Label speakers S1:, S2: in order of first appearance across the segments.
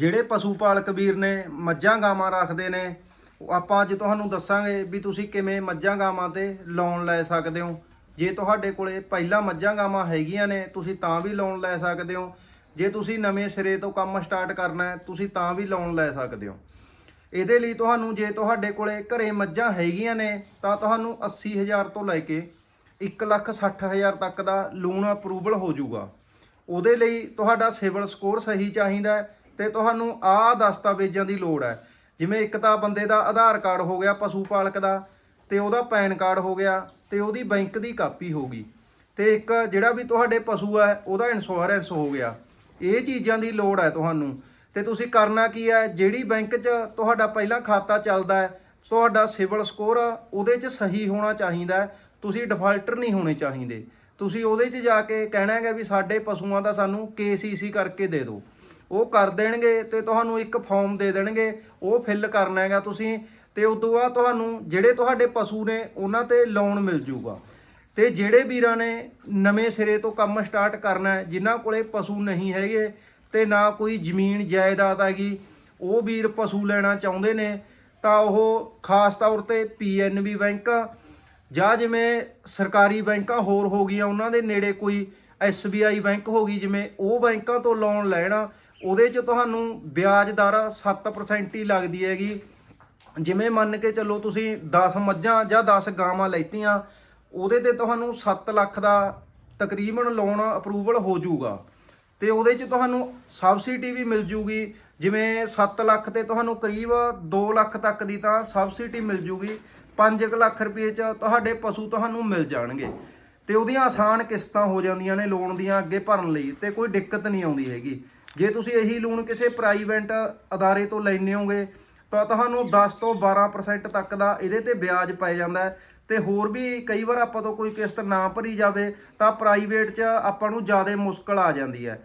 S1: ਜਿਹੜੇ ਪਸ਼ੂ ਪਾਲਕ ਵੀਰ ਨੇ ਮੱਝਾਂ ਗਾਵਾਂ ਰੱਖਦੇ ਨੇ, ਆਪਾਂ ਅੱਜ ਤੁਹਾਨੂੰ ਦੱਸਾਂਗੇ ਵੀ ਤੁਸੀਂ ਕਿਵੇਂ ਮੱਝਾਂ ਗਾਵਾਂ ਤੇ ਲੋਨ ਲੈ ਸਕਦੇ ਹੋ। ਜੇ ਤੁਹਾਡੇ ਕੋਲੇ ਪਹਿਲਾਂ ਮੱਝਾਂ ਗਾਵਾਂ ਹੈਗੀਆਂ ਨੇ, ਤੁਸੀਂ ਤਾਂ ਵੀ ਲੋਨ ਲੈ ਸਕਦੇ ਹੋ। ਜੇ ਤੁਸੀਂ ਨਵੇਂ ਸਿਰੇ ਤੋਂ ਕੰਮ ਸਟਾਰਟ ਕਰਨਾ ਹੈ, ਤੁਸੀਂ ਤਾਂ ਵੀ ਲੋਨ ਲੈ ਸਕਦੇ ਹੋ। ਇਹਦੇ ਲਈ ਤੁਹਾਨੂੰ ਜੇ ਤੁਹਾਡੇ ਕੋਲੇ ਘਰੇ ਮੱਝਾਂ ਹੈਗੀਆਂ ਨੇ, ਤਾਂ ਤੁਹਾਨੂੰ 80000 ਤੋਂ ਲੈ ਕੇ 160000 ਤੱਕ ਦਾ ਲੋਨ ਅਪਰੂਵਲ ਹੋ ਜਾਊਗਾ। ਉਹਦੇ ਲਈ ਤੁਹਾਡਾ ਸਿਵਲ ਸਕੋਰ ਸਹੀ ਚਾਹੀਦਾ ਹੈ। ਤੇ ਤੁਹਾਨੂੰ ਆ ਦਸਤਾਵੇਜ਼ਾਂ ਦੀ ਲੋੜ ਹੈ। ਜਿਵੇਂ ਇੱਕ ਤਾਂ ਬੰਦੇ ਦਾ ਆਧਾਰ ਕਾਰਡ ਹੋ ਗਿਆ ਪਸ਼ੂ ਪਾਲਕ ਦਾ, ਤੇ ਉਹਦਾ ਪੈਨ ਕਾਰਡ ਹੋ ਗਿਆ, ਤੇ ਉਹਦੀ ਬੈਂਕ ਦੀ ਕਾਪੀ ਹੋ ਗਈ। ਤੇ ਇੱਕ ਜਿਹੜਾ ਵੀ ਤੁਹਾਡੇ ਪਸ਼ੂ ਹੈ, ਉਹਦਾ ਇੰਸ਼ੋਰੈਂਸ ਹੋ ਗਿਆ। ਇਹ ਚੀਜ਼ਾਂ ਦੀ ਲੋੜ ਹੈ ਤੁਹਾਨੂੰ। ਤੇ ਤੁਸੀਂ ਕਰਨਾ ਕੀ ਹੈ, ਜਿਹੜੀ ਬੈਂਕ 'ਚ ਤੁਹਾਡਾ ਪਹਿਲਾਂ ਖਾਤਾ ਚੱਲਦਾ ਹੈ, ਤੁਹਾਡਾ ਸਿਵਲ ਸਕੋਰ ਉਹਦੇ 'ਚ ਸਹੀ ਹੋਣਾ ਚਾਹੀਦਾ ਤੁਸੀਂ ਡਿਫਾਲਟਰ ਨਹੀਂ ਹੋਣੇ ਚਾਹੀਦੇ। ਤੁਸੀਂ ਉਹਦੇ 'ਚ ਜਾ ਕੇ ਕਹਿਣਾ ਹੈਗਾ ਵੀ ਸਾਡੇ ਪਸ਼ੂਆਂ ਦਾ ਸਾਨੂੰ KCC ਕਰਕੇ ਦੇ ਦਿਓ। ਉਹ ਕਰ ਦੇਣਗੇ ਤੇ ਤੁਹਾਨੂੰ ਇੱਕ ਫਾਰਮ ਦੇ ਦੇਣਗੇ, ਉਹ ਫਿਲ ਕਰਨਾ ਹੈਗਾ ਤੁਸੀਂ, ਤੇ ਤੋਂ ਬਾਅਦ ਤੁਹਾਨੂੰ ਜਿਹੜੇ ਤੁਹਾਡੇ ਪਸ਼ੂ ਨੇ ਉਹਨਾਂ ਤੇ ਲੋਨ ਮਿਲ ਜੂਗਾ। ਤੇ ਜਿਹੜੇ ਵੀਰਾਂ ਨੇ ਨਵੇਂ ਸਿਰੇ ਤੋਂ ਕੰਮ ਸਟਾਰਟ ਕਰਨਾ ਹੈ, ਜਿਨ੍ਹਾਂ ਕੋਲੇ ਪਸ਼ੂ ਨਹੀਂ ਹੈਗੇ ਤੇ ਨਾ ਕੋਈ ਜ਼ਮੀਨ ਜਾਇਦਾਦ ਹੈਗੀ, ਉਹ ਵੀਰ ਪਸ਼ੂ ਲੈਣਾ ਚਾਹੁੰਦੇ ਨੇ, ਤਾਂ ਉਹ ਖਾਸ ਤੌਰ ਤੇ ਪੀਐਨਬੀ ਬੈਂਕ, ਜਾਂ ਜਿਵੇਂ ਸਰਕਾਰੀ ਬੈਂਕਾਂ ਹੋਰ ਹੋ ਗਈਆਂ, ਉਹਨਾਂ ਦੇ ਨੇੜੇ ਕੋਈ ਐਸਬੀਆਈ ਬੈਂਕ ਹੋ ਗਈ, ਜਿਵੇਂ ਉਹ ਬੈਂਕਾਂ ਤੋਂ ਲੋਨ ਲੈਣਾ ਉਹਦੇ 'ਚ ਤੁਹਾਨੂੰ ਵਿਆਜ ਦਰ 7% ਹੀ ਲੱਗਦੀ ਹੈਗੀ। ਜਿਵੇਂ ਮੰਨ ਕੇ ਚੱਲੋ ਤੁਸੀਂ 10 ਮੱਝਾਂ ਜਾਂ 10 ਗਾਵਾਂ ਲੈਤੀਆਂ, ਉਹਦੇ ਤੇ ਤੁਹਾਨੂੰ 7 ਲੱਖ ਦਾ ਤਕਰੀਬਨ ਲੋਨ ਅਪਰੂਵਲ ਹੋ ਜਾਊਗਾ। ਤੇ ਉਹਦੇ 'ਚ ਤੁਹਾਨੂੰ ਸਬਸਿਡੀ ਵੀ ਮਿਲ ਜੂਗੀ ਜਿਵੇਂ 7 ਲੱਖ ਤੇ ਤੁਹਾਨੂੰ ਕਰੀਬ 2 ਲੱਖ ਤੱਕ ਦੀ ਤਾਂ ਸਬਸਿਡੀ ਮਿਲ ਜੂਗੀ 5 ਲੱਖ ਰੁਪਏ 'ਚ ਤੁਹਾਡੇ ਪਸ਼ੂ ਤੁਹਾਨੂੰ ਮਿਲ ਜਾਣਗੇ। ਤੇ ਉਹਦੀਆਂ ਆਸਾਨ ਕਿਸ਼ਤਾਂ ਹੋ ਜਾਂਦੀਆਂ ਨੇ ਲੋਨ ਦੀਆਂ ਅੱਗੇ ਭਰਨ ਲਈ ਤੇ ਕੋਈ ਦਿੱਕਤ ਨਹੀਂ ਆਉਂਦੀ ਹੈਗੀ। ਜੇ ਤੁਸੀਂ ਇਹੀ ਲੋਨ ਕਿਸੇ ਪ੍ਰਾਈਵੇਟ ਅਦਾਰੇ ਤੋਂ ਲੈਣੇ ਹੋਗੇ, ਤਾਂ ਤੁਹਾਨੂੰ 10 ਤੋਂ 12% ਤੱਕ ਦਾ ਇਹਦੇ ਤੇ ਵਿਆਜ ਪੈ ਜਾਂਦਾ ਹੈ। ਤੇ ਹੋਰ ਵੀ ਕਈ ਵਾਰ ਆਪਾਂ ਤੋਂ ਕੋਈ ਕਿਸ਼ਤ ਨਾ ਭਰੀ ਜਾਵੇ, ਤਾਂ ਪ੍ਰਾਈਵੇਟ 'ਚ ਆਪਾਂ ਨੂੰ ਜ਼ਿਆਦਾ ਮੁਸ਼ਕਲ ਆ ਜਾਂਦੀ ਹੈ।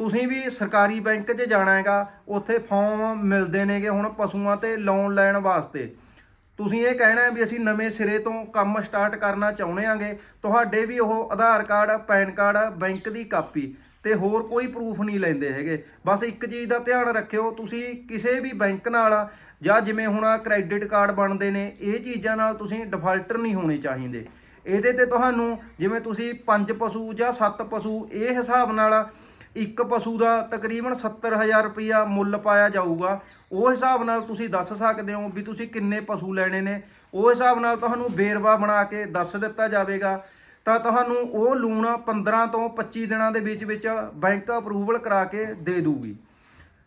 S1: ਤੁਸੀਂ ਵੀ ਸਰਕਾਰੀ ਬੈਂਕ 'ਚ ਜਾਣਾ ਹੈਗਾ, ਉੱਥੇ ਫਾਰਮ ਮਿਲਦੇ ਨੇਗੇ ਹੁਣ ਪਸ਼ੂਆਂ ਤੇ ਲੋਨ ਲੈਣ ਵਾਸਤੇ। ਤੁਸੀਂ ਇਹ ਕਹਿਣਾ ਹੈ ਵੀ ਅਸੀਂ ਨਵੇਂ ਸਿਰੇ ਤੋਂ ਕੰਮ ਸਟਾਰਟ ਕਰਨਾ ਚਾਹੁੰਦੇ ਆਂਗੇ ਤੁਹਾਡੇ ਵੀ ਉਹ Aadhaar card, PAN card bank ਦੀ ਕਾਪੀ। ਤੇ ਹੋਰ ਕੋਈ ਪ੍ਰੂਫ ਨਹੀਂ ਲੈਂਦੇ ਹੈਗੇ। ਬਸ ਇੱਕ ਚੀਜ਼ ਦਾ ਧਿਆਨ ਰੱਖਿਓ, ਤੁਸੀਂ ਕਿਸੇ ਵੀ ਬੈਂਕ ਨਾਲ ਜਾਂ ਜਿਵੇਂ ਹੁਣ ਕ੍ਰੈਡਿਟ ਕਾਰਡ ਬਣਦੇ ਨੇ, ਇਹ ਚੀਜ਼ਾਂ ਨਾਲ ਤੁਸੀਂ ਡਿਫਾਲਟਰ ਨਹੀਂ ਹੋਣੇ ਚਾਹੀਦੇ। ਇਹਦੇ ਤੇ ਤੁਹਾਨੂੰ ਜਿਵੇਂ ਤੁਸੀਂ ਪੰਜ ਪਸ਼ੂ ਜਾਂ ਸੱਤ ਪਸ਼ੂ, ਇਹ ਹਿਸਾਬ ਨਾਲ ਇੱਕ ਪਸ਼ੂ ਦਾ ਤਕਰੀਬਨ 70000 ਰੁਪਇਆ ਮੁੱਲ ਪਾਇਆ ਜਾਊਗਾ। ਉਹ ਹਿਸਾਬ ਨਾਲ ਤੁਸੀਂ ਦੱਸ ਸਕਦੇ ਹੋ ਵੀ ਤੁਸੀਂ ਕਿੰਨੇ ਪਸ਼ੂ ਲੈਣੇ ਨੇ। ਉਹ ਹਿਸਾਬ ਨਾਲ ਤੁਹਾਨੂੰ ਬੇਰਵਾ ਬਣਾ ਕੇ ਦੱਸ ਦਿੱਤਾ ਜਾਵੇਗਾ। ਤਾਂ ਤੁਹਾਨੂੰ ਉਹ ਲੋਨ 15 ਤੋਂ 25 ਦਿਨਾਂ ਦੇ ਵਿੱਚ ਵਿੱਚ ਬੈਂਕ ਅਪਰੂਵਲ ਕਰਾ ਕੇ ਦੇ ਦੂਗੀ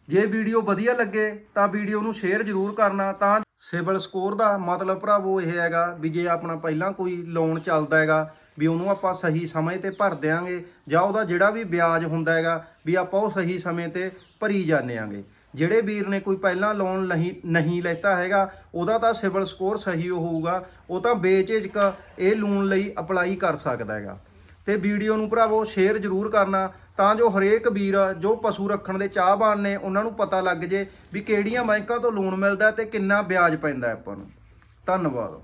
S1: ਜੇ ਵੀਡੀਓ ਵਧੀਆ ਲੱਗੇ ਤਾਂ ਵੀਡੀਓ ਨੂੰ ਸ਼ੇਅਰ ਜ਼ਰੂਰ ਕਰਨਾ। ਤਾਂ ਸਿਵਲ ਸਕੋਰ ਦਾ ਮਤਲਬ ਭਰਾਵੋ ਇਹ ਹੈਗਾ ਵੀ ਜੇ ਆਪਣਾ ਪਹਿਲਾਂ ਕੋਈ ਲੋਨ ਚੱਲਦਾ ਹੈਗਾ ਵੀ ਉਹਨੂੰ ਆਪਾਂ ਸਹੀ ਸਮੇਂ ਤੇ ਭਰ ਦਿਆਂਗੇ ਜਾਂ ਉਹਦਾ ਜਿਹੜਾ ਵੀ ਵਿਆਜ ਹੁੰਦਾ ਹੈਗਾ ਵੀ ਆਪਾਂ ਉਹ ਸਹੀ ਸਮੇਂ ਤੇ ਭਰੀ ਜਾਂਦੇ ਆਂਗੇ। ਜਿਹੜੇ ਵੀਰ ਨੇ ਕੋਈ ਪਹਿਲਾਂ ਲੋਨ ਨਹੀਂ ਨਹੀਂ ਲੈਤਾ ਹੈਗਾ, ਉਹਦਾ ਤਾਂ ਸਿਵਲ ਸਕੋਰ ਸਹੀ ਹੋਊਗਾ, ਉਹ ਤਾਂ ਬੇਝਿਜਕ ਇਹ ਲੋਨ ਲਈ ਅਪਲਾਈ ਕਰ ਸਕਦਾ ਹੈਗਾ। ਤੇ ਵੀਡੀਓ ਨੂੰ ਭਰਾਵੋ ਸ਼ੇਅਰ ਜ਼ਰੂਰ ਕਰਨਾ, ਤਾਂ ਜੋ ਹਰੇਕ ਵੀਰ, ਜੋ ਪਸ਼ੂ ਰੱਖਣ ਦੇ ਚਾਹਵਾਨ ਨੇ, ਉਹਨਾਂ ਨੂੰ ਪਤਾ ਲੱਗ ਜੇ ਵੀ ਕਿਹੜੀਆਂ ਬੈਂਕਾਂ ਤੋਂ ਲੋਨ ਮਿਲਦਾ ਤੇ ਕਿੰਨਾ ਵਿਆਜ ਪੈਂਦਾ ਆਪਾਂ ਨੂੰ। ਧੰਨਵਾਦ।